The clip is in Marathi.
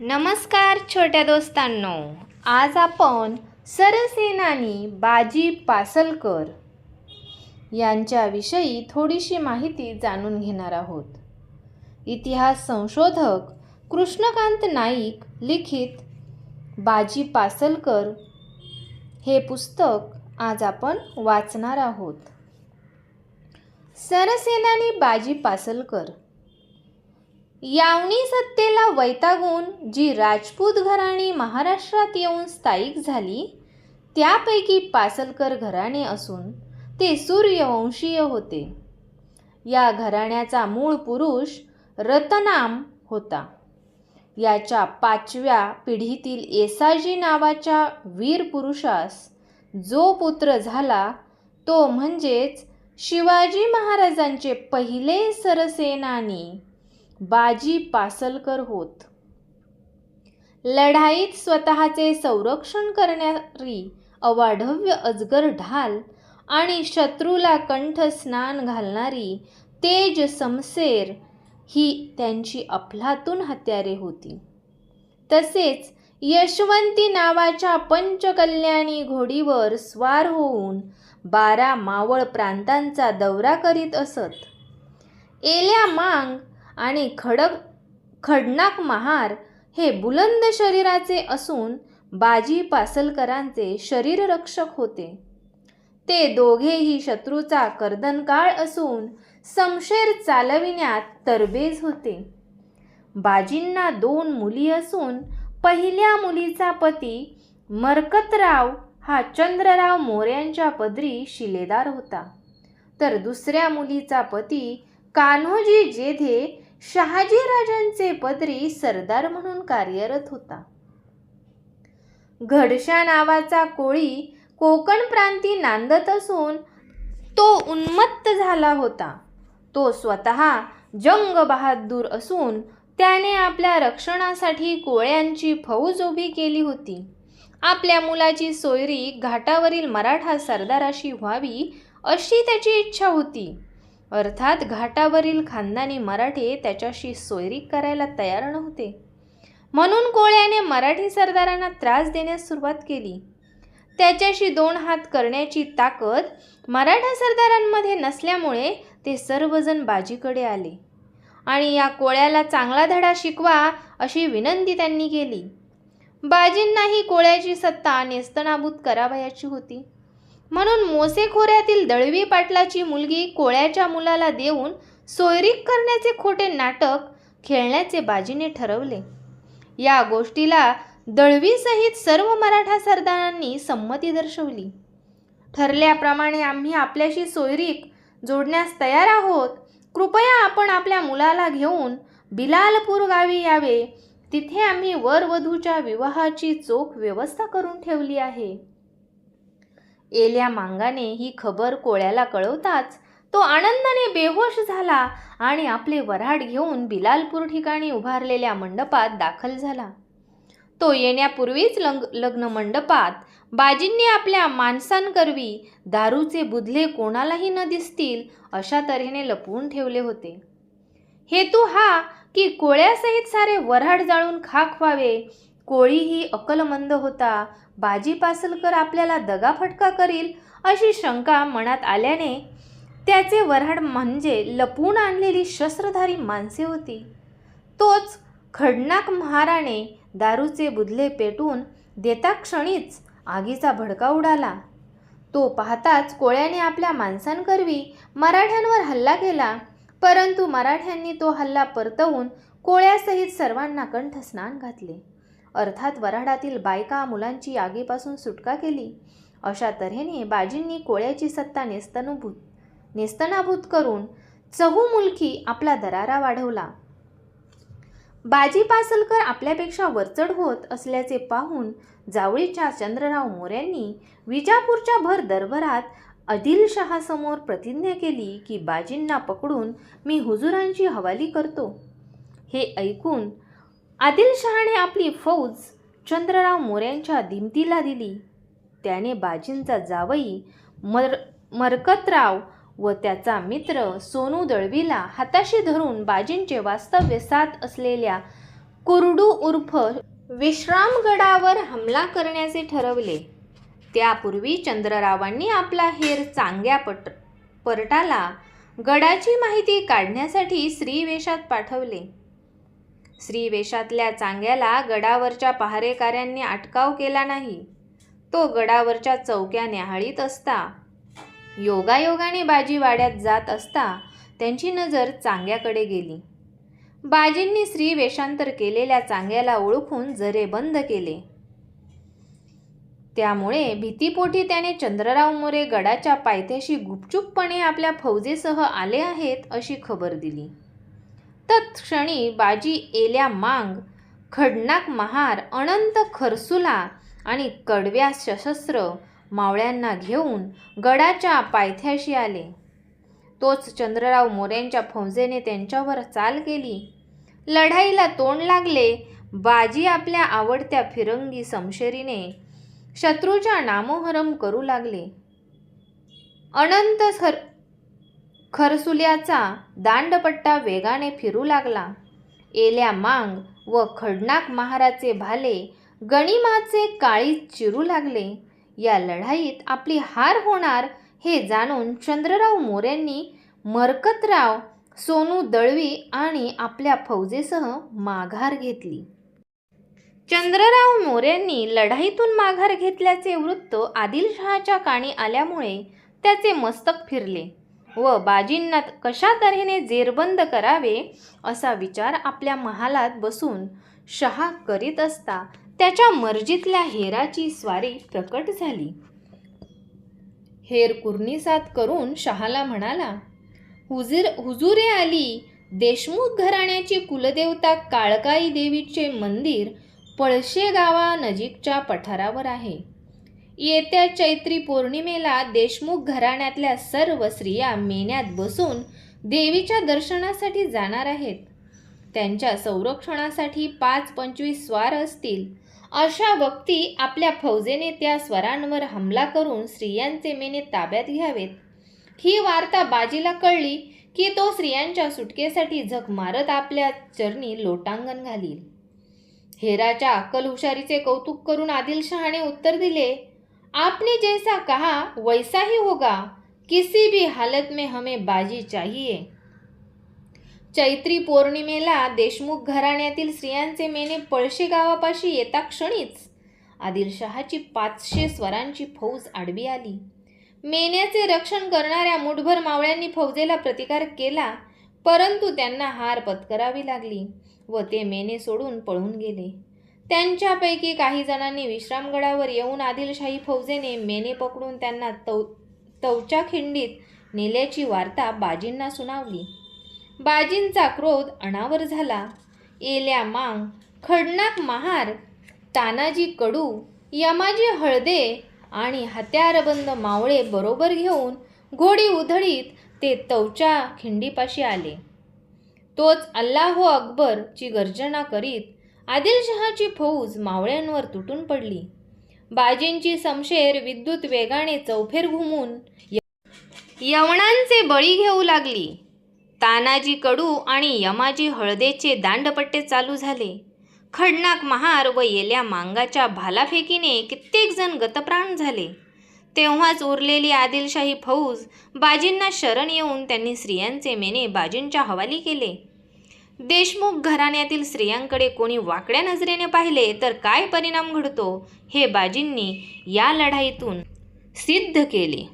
नमस्कार छोट्या दोस्तांनो. आज आपण सरसेनानी बाजी पासलकर यांच्याविषयी थोडीशी माहिती जाणून घेणार आहोत. इतिहास संशोधक कृष्णकांत नाईक लिखित बाजी पासलकर हे पुस्तक आज आपण वाचणार आहोत. सरसेनानी बाजी पासलकर यावनी सत्तेला वैतागून जी राजपूत घराणी महाराष्ट्रात येऊन स्थायिक झाली त्यापैकी पासलकर घराणे असून ते सूर्यवंशीय होते. या घराण्याचा मूळ पुरुष रतनाम होता. याच्या पाचव्या पिढीतील येसाजी नावाच्या वीर पुरुषास जो पुत्र झाला तो म्हणजेच शिवाजी महाराजांचे पहिले सरसेनानी बाजी पासलकर होत. लढाईत स्वतःचे संरक्षण करणारी अवाढव्य अजगर ढाल आणि शत्रूला कंठ स्नान घालणारी तेज समसेर ही त्यांची अफलातून हत्यारे होती. तसेच यशवंती नावाच्या पंचकल्याणी घोडीवर स्वार होऊन बारा मावळ प्रांतांचा दौरा करीत असत. एल्या मांग आणि खडक खडनाक महार हे बुलंद शरीराचे असून बाजी पासलकरांचे शरीररक्षक होते. ते दोघेही शत्रूचा कर्दनकाळ असून समशेर चालविण्यात तरबेज होते. बाजींना दोन मुली असून पहिल्या मुलीचा पती मरकतराव हा चंद्रराव मोऱ्यांच्या पदरी शिलेदार होता. तर दुसऱ्या मुलीचा पती कान्होजी जेधे शहाजीराजांचे पदरी सरदार म्हणून कार्यरत होता. घडशा नावाचा कोळी कोकण प्रांती नांदत असून तो उन्मत्त झाला होता. तो स्वतः जंग बहादूर असून त्याने आपल्या रक्षणासाठी कोळ्यांची फौज उभी केली होती. आपल्या मुलाची सोयरी घाटावरील मराठा सरदाराशी व्हावी अशी त्याची इच्छा होती. अर्थात घाटावरील खानदानी मराठे त्याच्याशी सोयरी करायला तयार नव्हते. म्हणून कोळ्याने मराठी सरदारांना त्रास देण्यास सुरुवात केली. त्याच्याशी दोन हात करण्याची ताकद मराठा सरदारांमध्ये नसल्यामुळे ते सर्वजण बाजीकडे आले. आणि या कोळ्याला चांगला धडा शिकवा अशी विनंती त्यांनी केली. बाजींनाही कोळ्याची सत्ता नेस्तनाबूत करावयाची होती. म्हणून मोसे खोऱ्यातील दळवी पाटलाची मुलगी कोळ्याच्या मुलाला देऊन सोयरीक करण्याचे खोटे नाटक खेळण्याचे बाजीने ठरवले. या गोष्टीला दळवीसहित सर्व मराठा सरदारांनी संमती दर्शवली. ठरल्याप्रमाणे आम्ही आपल्याशी सोयरीक जोडण्यास तयार आहोत. कृपया आपण आपल्या मुलाला घेऊन बिलालपूर गावी यावे. तिथे आम्ही वरवधूच्या विवाहाची चोख व्यवस्था करून ठेवली आहे. एल्या मांगाने ही खबर कोळ्याला कळवताच तो आनंदाने बेहोश झाला आणि आपले वऱ्हाड घेऊन बिलालपूर ठिकाणी उभारलेल्या मंडपात दाखल झाला. तो येण्यापूर्वीच लंग लग्न मंडपात बाजींनी आपल्या माणसांकरवी दारूचे बुधले कोणालाही न दिसतील अशा तऱ्हेने लपवून ठेवले होते. हेतू हा की कोळ्यासहित सारे वऱ्हाड जाळून खाक व्हावे कोळीही अकलमंद होता बाजी पासलकर आपल्याला दगाफटका करील अशी शंका मनात आल्याने त्याचे वऱ्हाड म्हणजे लपवून आणलेली शस्त्रधारी माणसे होती. तोच खडनाक महाराने दारूचे बुधले पेटून देता क्षणीच आगीचा भडका उडाला. तो पाहताच कोळ्याने आपल्या माणसांकरवी मराठ्यांवर हल्ला केला परंतु मराठ्यांनी तो हल्ला परतवून कोळ्यासहित सर्वांना कंठस्नान घातले. अर्थात वराडातील बायका मुलांची आगीपासून सुटका केली. अशा तऱ्हेने बाजींनी कोळ्याची सत्ता नेस्तनुभूत नेस्तनाभूत करून चहू मुलकी आपला दरारा वाढवला. बाजी पासलकर आपल्यापेक्षा वरचढ होत असल्याचे पाहून जावळीच्या चंद्रराव मोऱ्यांनी विजापूरच्या भर दरबारात आदिलशहासमोर प्रतिज्ञा केली की बाजींना पकडून मी हुजुरांची हवाली करतो. हे ऐकून आदिलशहाने आपली फौज चंद्रराव मोऱ्यांच्या दिमतीला दिली. त्याने बाजींचा जावई मर मरकतराव व त्याचा मित्र सोनू दळवीला हाताशी धरून बाजींचे वास्तव्य साथ असलेल्या कुरडू उर्फ विश्रामगडावर हमला करण्याचे ठरवले. त्यापूर्वी चंद्ररावांनी आपला हेर चांग्या पट परटाला गडाची माहिती काढण्यासाठी श्रीवेशात पाठवले. श्रीवेशातल्या चांग्याला गडावरच्या पहारेकऱ्यांनी अटकाव केला नाही. तो गडावरच्या चौक्या न्याहाळीत असता. योगायोगाने बाजी वाड्यात जात असता त्यांची नजर चांग्याकडे गेली. बाजींनी श्री वेषांतर केलेल्या चांग्याला ओळखून जरे बंद केले. त्यामुळे भीतीपोटी त्याने चंद्रराव मोरे गडाच्या पायथ्याशी गुपचूपपणे आपल्या फौजेसह आले आहेत अशी खबर दिली. तत्क्षणी बाजी एल्या मांग खडनाक महार अनंत खरसुला आणि कडव्या सशस्त्र मावळ्यांना घेऊन गडाच्या पायथ्याशी आले. तोच चंद्रराव मोऱ्यांच्या फौजेने त्यांच्यावर चाल केली. लढाईला तोंड लागले बाजी आपल्या आवडत्या फिरंगी समशेरीने शत्रूच्या नामोहरम करू लागले. अनंत सर खरसुल्याचा दांडपट्टा वेगाने फिरू लागला. एल्या मांग व खडनाक महाराचे भाले गणिमाचे काळी चिरू लागले. या लढाईत आपली हार होणार हे जाणून चंद्रराव मोऱ्यांनी मरकतराव सोनू दळवी आणि आपल्या फौजेसह माघार घेतली. चंद्रराव मोऱ्यांनी लढाईतून माघार घेतल्याचे वृत्त आदिलशहाच्या काणी आल्यामुळे त्याचे मस्तक फिरले. व बाजींना कशा तऱ्हेने जेरबंद करावे असा विचार आपल्या महालात बसून शहा करीत असता त्याच्या मर्जीतल्या हेराची स्वारी प्रकट झाली. हेर कुर्निसात करून शहाला म्हणाला हुजीर हुजुरे आली देशमुख घराण्याची कुलदेवता काळकाई देवीचे मंदिर पळशे गावानजीकच्या पठारावर आहे. येत्या चैत्री पौर्णिमेला देशमुख घराण्यातल्या सर्व स्त्रिया मेन्यात बसून देवीच्या दर्शनासाठी जाणार आहेत. त्यांच्या संरक्षणासाठी पाच पंचवीस स्वार असतील. अशा व्यक्ती आपल्या फौजेने त्या स्वरांवर हमला करून स्त्रियांचे मेने ताब्यात घ्यावेत. ही वार्ता बाजीला कळली की तो स्त्रियांच्या सुटकेसाठी झक मारत आपल्या चरणी लोटांगण घालील. हेराच्या अक्कल हुशारीचे कौतुक करून आदिलशहाने उत्तर दिले आपने जैसा कहा वैसा ही होगा। किसी भी हालत में हमें बाजी चाहिए। चैत्री पौर्णिमेला देशमुख घराण्यातील स्त्रियांचे मेने पळशे गावापाशी येता क्षणीच आदिलशहाची पाचशे स्वरांची फौज आडवी आली. मेन्याचे रक्षण करणाऱ्या मुठभर मावळ्यांनी फौजेला प्रतिकार केला परंतु त्यांना हार पत्करावी लागली व ते मेने सोडून पळून गेले. त्यांच्यापैकी काही जणांनी विश्रामगडावर येऊन आदिलशाही फौजेने मेने पकडून त्यांना तव तवच्या खिंडीत नेल्याची वार्ता बाजींना सुनावली. बाजींचा क्रोध अनावर झाला. येल्या मांग खडनाक महार तानाजी कडू यमाजी हळदे आणि हत्यारबंद मावळे बरोबर घेऊन घोडी उधळीत ते तवच्या खिंडीपाशी आले. तोच अल्लाहो अकबरची गर्जना करीत आदिलशहाची फौज मावळ्यांवर तुटून पडली. बाजींची समशेर विद्युत वेगाने चौफेर घुमून यवणांचे बळी घेऊ लागली. तानाजी कडू आणि यमाजी हळदेचे दांडपट्टे चालू झाले. खडनाक महार व येल्या मांगाच्या भालाफेकीने कित्येक जण गतप्राण झाले. तेव्हाच उरलेली आदिलशाही फौज बाजींना शरण येऊन त्यांनी स्त्रियांचे मेने बाजींच्या हवाली केले. देशमुख घराण्यातील स्त्रियांकडे कोणी वाकड्या नजरेने पाहिले तर काय परिणाम घडतो हे बाजींनी या लढाईतून सिद्ध केले.